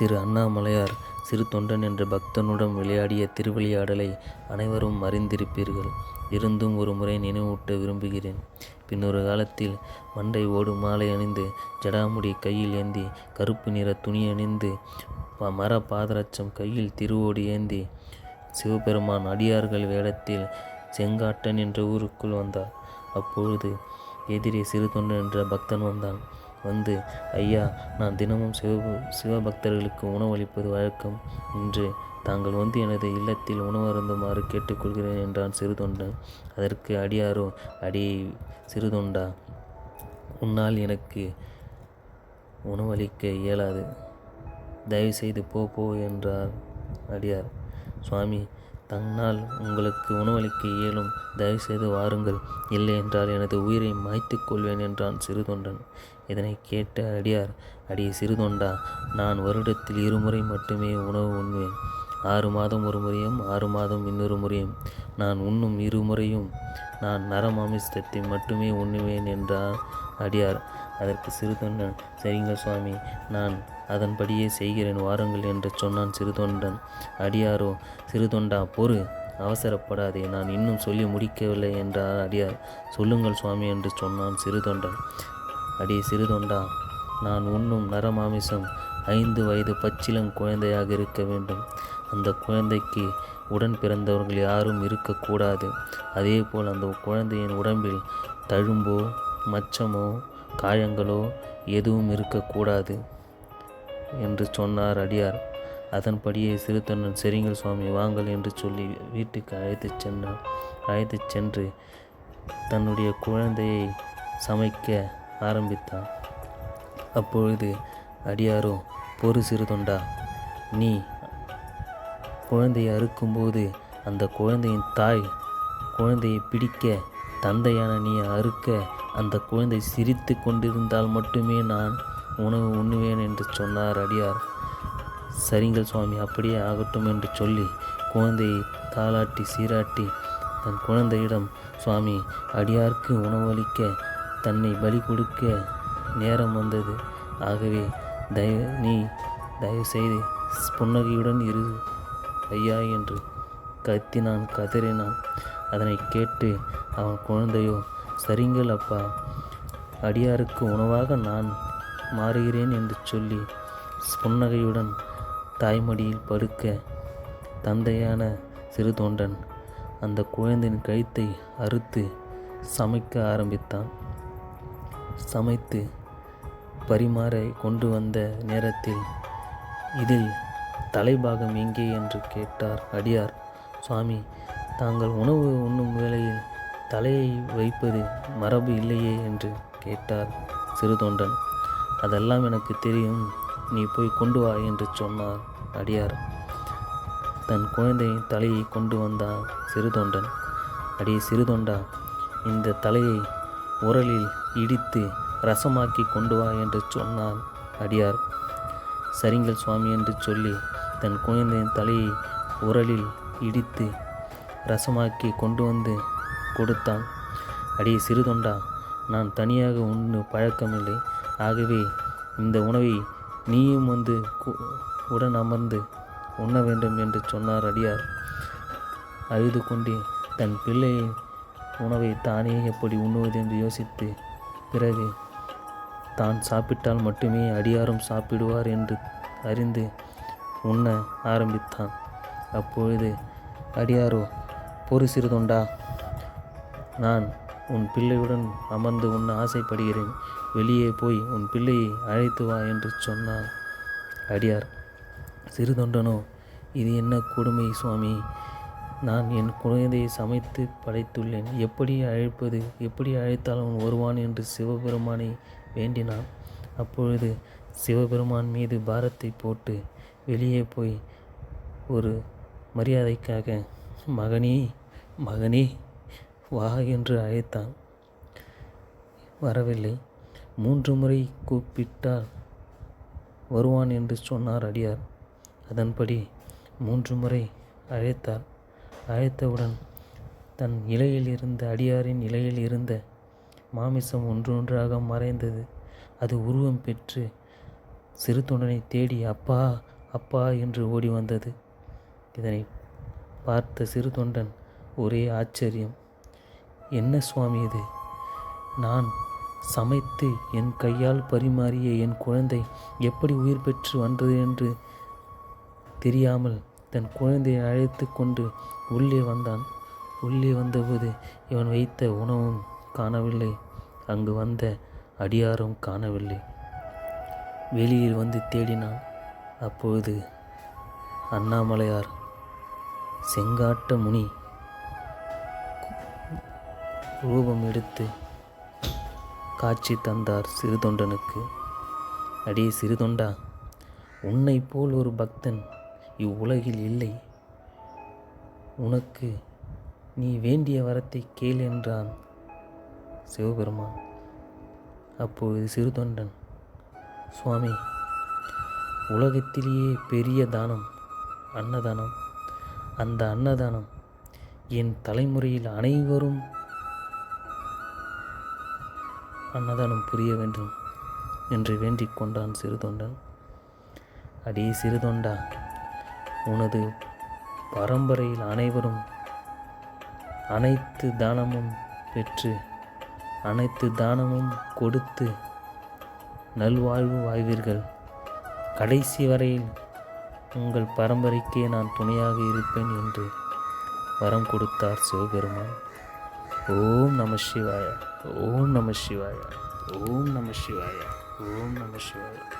திரு அண்ணாமலையார் சிறு தொண்டன் என்ற பக்தனுடன் விளையாடிய திருவிளையாடலை அனைவரும் அறிந்திருப்பீர்கள். இருந்தும் ஒரு முறை நினைவூட்ட விரும்புகிறேன். பின்னொரு காலத்தில் மண்டை ஓடு மாலை அணிந்து ஜடாமுடி கையில் ஏந்தி கருப்பு நிற துணி அணிந்து மர பாதரட்சம் கையில் திருவோடு ஏந்தி சிவபெருமான் அடியார்கள் வேடத்தில் செங்காட்டன் என்ற ஊருக்குள் வந்தார். அப்பொழுது எதிரே சிறு தொண்டன் என்ற பக்தன் வந்தான். வந்து ஐயா நான் தினமும் சிவ சிவபக்தர்களுக்கு உணவளிப்பது வழக்கம். இன்று தாங்கள் வந்து எனது இல்லத்தில் உணவருந்துமாறு கேட்டுக்கொள்கிறேன் என்றான் சிறுதொண்டன் அதற்கு அடியாரோ அடி சிறுதொண்டா? உன்னால் எனக்கு உணவளிக்க இயலாது. தயவுசெய்து போ போ என்றார் அடியார். சுவாமி தன்னால் உங்களுக்கு உணவளிக்க இயலும். தயவுசெய்து வாருங்கள். இல்லை என்றால் எனது உயிரை மாய்த்துக் கொள்வேன் என்றான் சிறுதொண்டன். இதனை கேட்ட அடியார் அடியே சிறுதொண்டா நான் வருடத்தில் இருமுறை மட்டுமே உணவு உண்வேன் ஆறு மாதம் ஒரு முறையும் ஆறு மாதம் இன்னொரு முறையும். நான் உண்ணும் இருமுறையும் நான் நரமாமிசத்தை மட்டுமே உண்ணுவேன் என்றார் அடியார். அதற்கு சிறுதொண்டன் சரிங்க சுவாமி நான் அதன்படியே செய்கிறேன் வாருங்கள் என்று சொன்னான் சிறுதொண்டன். அடியாரோ சிறுதொண்டா பொறு அவசரப்படாதே நான் இன்னும் சொல்லி முடிக்கவில்லை என்றார் அடியார். சொல்லுங்கள் சுவாமி என்று சொன்னான் சிறுதொண்டன். அடி சிறுதொண்டா நான் உண்ணும் நரமாமிசம் ஐந்து வயது பச்சிலம் குழந்தையாக இருக்க வேண்டும். அந்த குழந்தைக்கு உடன் பிறந்தவர்கள் யாரும் இருக்கக்கூடாது. அதேபோல் அந்த குழந்தையின் உடம்பில் தழும்போ மச்சமோ காயங்களோ எதுவும் இருக்கக்கூடாது என்று சொன்னார் அடியார். அதன்படியே சிறுத்தொண்டன் செரிங்கல் சுவாமி வாங்கள் என்று சொல்லி வீட்டுக்கு அழைத்துச் சென்றான். அழைத்துச் சென்று தன்னுடைய குழந்தையை சமைக்க ஆரம்பித்தான். அப்பொழுது அடியாரோ பொறு சிறுதொண்டா நீ குழந்தையை அறுக்கும்போது அந்த குழந்தையின் தாய் குழந்தையை பிடிக்க தந்தையான நீ அறுக்க அந்த குழந்தை சிரித்து கொண்டிருந்தால் மட்டுமே நான் உணவு உண்ணுவேன் என்று சொன்னார் அடியார். சரிங்கள் சுவாமி அப்படியே ஆகட்டும் என்று சொல்லி குழந்தையை தாளாட்டி சீராட்டி தன் குழந்தையிடம் சுவாமி அடியார்க்கு உணவளிக்க தன்னை பலி கொடுக்க நேரம் வந்தது. ஆகவே தயவு நீ தயவு செய்து புன்னகையுடன் இரு ஐயா என்று கத்தினான் கதறினான். அதனை கேட்டு அவன் குழந்தையோ சரிங்கள் அப்பா அடியாருக்கு உணவாக நான் மாறுகிறேன் என்று சொல்லி புன்னகையுடன் தாய்மடியில் படுக்க தந்தையான சிறு தொண்டன் அந்த குழந்தையின் கழுத்தை அறுத்து சமைக்க ஆரம்பித்தான். சமைத்து பரிமாற கொண்டு வந்த நேரத்தில் இதில் தலைபாகம் எங்கே? என்று கேட்டார் அடியார். சுவாமி தாங்கள் உணவு உண்ணும் வேளையில் தலையை வைப்பது மரபு இல்லையே என்று கேட்டார் சிறுதொண்டன். அதெல்லாம் எனக்கு தெரியும். நீ போய் கொண்டு வா என்று சொன்னார் அடியார். தன் குழந்தையின் தலையை கொண்டு வந்தார் சிறுதொண்டன். அடி சிறுதொண்டா இந்த தலையை உரலில் இடித்து ரசமாக்கி கொண்டு வா என்று சொன்னார் அடியார். சரிங்கள் சுவாமி என்று சொல்லி தன் குழந்தையின் தலையை உரலில் இடித்து ரசமாக்கி கொண்டு வந்து கொடுத்தான். அடி சிறுதொண்டா நான் தனியாக உண்ணு பழக்கமில்லை. ஆகவே இந்த உணவை நீயும் வந்து கு- உடன் அமர்ந்து உண்ண வேண்டும் என்று சொன்னார் அடியார். அழுது கொண்டே தன் பிள்ளையின் உணவை தானே எப்படி உண்ணுவது என்று யோசித்து பிறகு தான் சாப்பிட்டால் மட்டுமே அடியாரும் சாப்பிடுவார் என்று அறிந்து உண்ண ஆரம்பித்தான். அப்பொழுது அடியாரோ பொறு சிறுதொண்டா? நான் உன் பிள்ளையுடன் அமர்ந்து உண்ண ஆசைப்படுகிறேன். வெளியே போய் உன் பிள்ளையை அழைத்து வா என்று சொன்னான் அடியார். சிறுதொண்டனோ இது என்ன கொடுமை சுவாமி? நான் என் குழந்தையை சமைத்து படைத்துள்ளேன். எப்படி அழைப்பது எப்படி அழைத்தால் அவன் வருவான் என்று சிவபெருமானை வேண்டினான். அப்பொழுது சிவபெருமான் மீது பாரத்தை போட்டு வெளியே போய் ஒரு மரியாதைக்காக மகனே மகனே வா என்று அழைத்தான். வரவில்லை. மூன்று முறை கூப்பிட்டால் வருவான் என்று சொன்னார் அடியார். அதன்படி மூன்று முறை அழைத்தார். அழைத்தவுடன் தன் இலையில் இருந்த அடியாரின் இலையில் இருந்த மாமிசம் ஒன்றொன்றாக மறைந்தது. அது உருவம் பெற்று சிறு தேடி அப்பா அப்பா என்று ஓடி வந்தது. இதனை பார்த்த சிறு தொண்டன் ஒரே ஆச்சரியம். என்ன சுவாமி இது? நான் சமைத்து என் கையால் பரிமாறிய என் குழந்தை எப்படி உயிர் பெற்று வந்தது என்று தெரியாமல் தன் குழந்தையை அழைத்து கொண்டு உள்ளே வந்தான். உள்ளே வந்தபோது இவன் வைத்த உணவும் காணவில்லை. அங்கு வந்த அடியாரும் காணவில்லை. வெளியில் வந்து தேடினான். அப்பொழுது அண்ணாமலையார் செங்காட்ட முனி. ரூபம் எடுத்து காட்சி தந்தார் சிறுதொண்டனுக்கு. அடே சிறுதொண்டா உன்னை போல் ஒரு பக்தன் இவ்வுலகில் இல்லை. உனக்கு நீ வேண்டிய வரத்தை கேள் என்றான் சிவபெருமான். அப்பொழுது சிறுதொண்டன் சுவாமி உலகத்திலேயே பெரிய தானம் அன்னதானம் அந்த அன்னதானம் என் தலைமுறையில் அனைவரும் அன்னதானம் புரிய வேண்டும் என்று வேண்டிக் கொண்டான் சிறுதொண்டன். அடே சிறுதொண்டா உனது பரம்பரையில் அனைவரும் அனைத்து தானமும் பெற்று அனைத்து தானமும் கொடுத்து நல்வாழ்வு வாழ்வீர்கள். கடைசி வரையில் உங்கள் பரம்பரைக்கே நான் துணையாக இருப்பேன் என்று வரம் கொடுத்தார் சிவபெருமான். ஓம் நம சிவாய. ஓம் நம சிவாய. ஓம் நம சிவாய. ஓம் நம சிவாய.